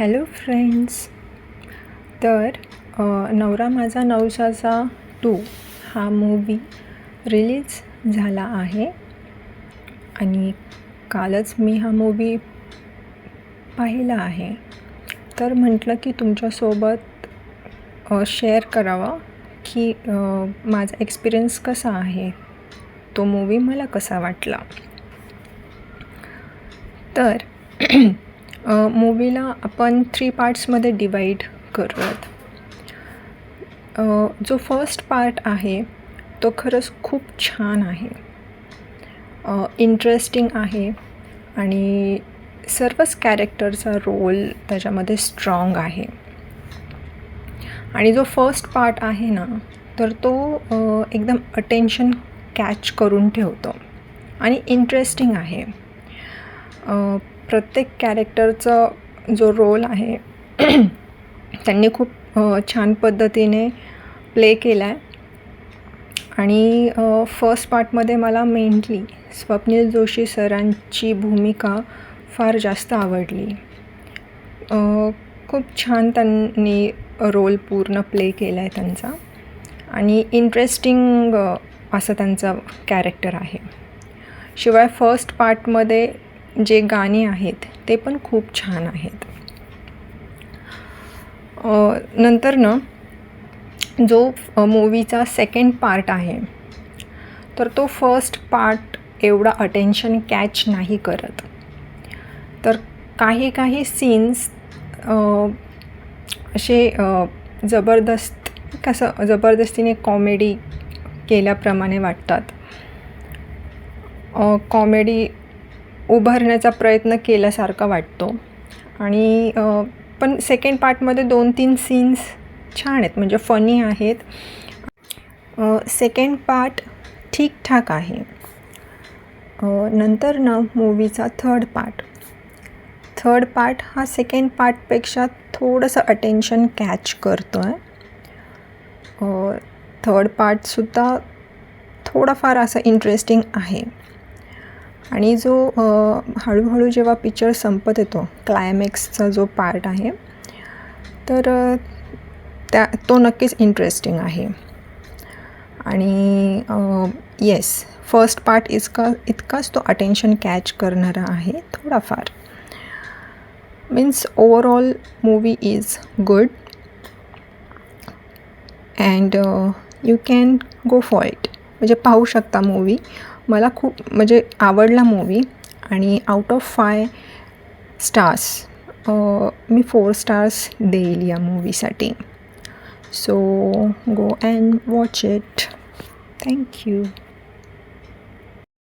Hello friends तर Navra Maza Navsacha two हा movie release झाला आहे. आणि कालच मी हा मूवी पाहिला आहे. तर म्हटलं की तुमच्यासोबत शेअर करावा की माझा एक्सपिरियन्स कसा आहे? तो मूवी मला कसा वाटला? तर मूवीला आपण थ्री पार्ट्समध्ये डिवाईड करूयात. जो फर्स्ट पार्ट आहे तो खरंच खूप छान आहे. इंटरेस्टिंग आहे आणि सर्वच कॅरेक्टरचा रोल त्याच्यामध्ये स्ट्रॉंग आहे. आणि जो फर्स्ट पार्ट आहे ना तर तो एकदम अटेन्शन कॅच करून ठेवतो. आणि इंटरेस्टिंग आहे. प्रत्येक कॅरेक्टरचा जो रोल आहे त्यांनी खूप छान पद्धतीने प्ले केला आहे आणि फर्स्ट पार्टमध्ये मला मेनली स्वप्नील जोशी सरांची भूमिका फार जास्त आवडली. खूप छान त्यांनी रोल पूर्ण प्ले केला आहे त्यांचा. आणि इंटरेस्टिंग असं त्यांचं कॅरेक्टर आहे. शिवाय फर्स्ट पार्टमध्ये जे गाणी आहेत ते पण खूप छान आहेत. नंतर ना जो मूवीचा सेकंड पार्ट आहे तर तो फर्स्ट पार्ट एवढा अटेन्शन कॅच नाही करत. तर काही काही सीन्स असे जबरदस्त कसं जबरदस्तीने कॉमेडी केल्याप्रमाणे वाटतात. कॉमेडी उभारण्याचा प्रयत्न केल्यासारखा वाटतो. आणि पण सेकंड पार्टमध्ये दोन तीन सीन्स छान आहेत म्हणजे फनी आहेत. सेकंड पार्ट ठीकठाक आहे. नंतर ना मूवीचा थर्ड पार्ट थर्ड पार्ट हा सेकंड पार्टपेक्षा थोडंसं अटेन्शन कॅच करतो आहे थर्ड पार्टसुद्धा थोडाफार असं इंटरेस्टिंग आहे. आणि जो हळूहळू जेव्हा पिक्चर संपत येतो क्लायमॅक्सचा जो पार्ट आहे तर त्या तो नक्कीच इंटरेस्टिंग आहे. आणि येस फर्स्ट पार्ट इतका इतकाच तो अटेन्शन कॅच करणारा आहे थोडाफार. Means overall movie is good and you can go for it म्हणजे पाहू शकता मूवी मला खूप म्हणजे आवडला मूवी आणि आउट ऑफ फाय स्टार्स मी फोर स्टार्स देईल या मूवीसाठी so go and watch it thank you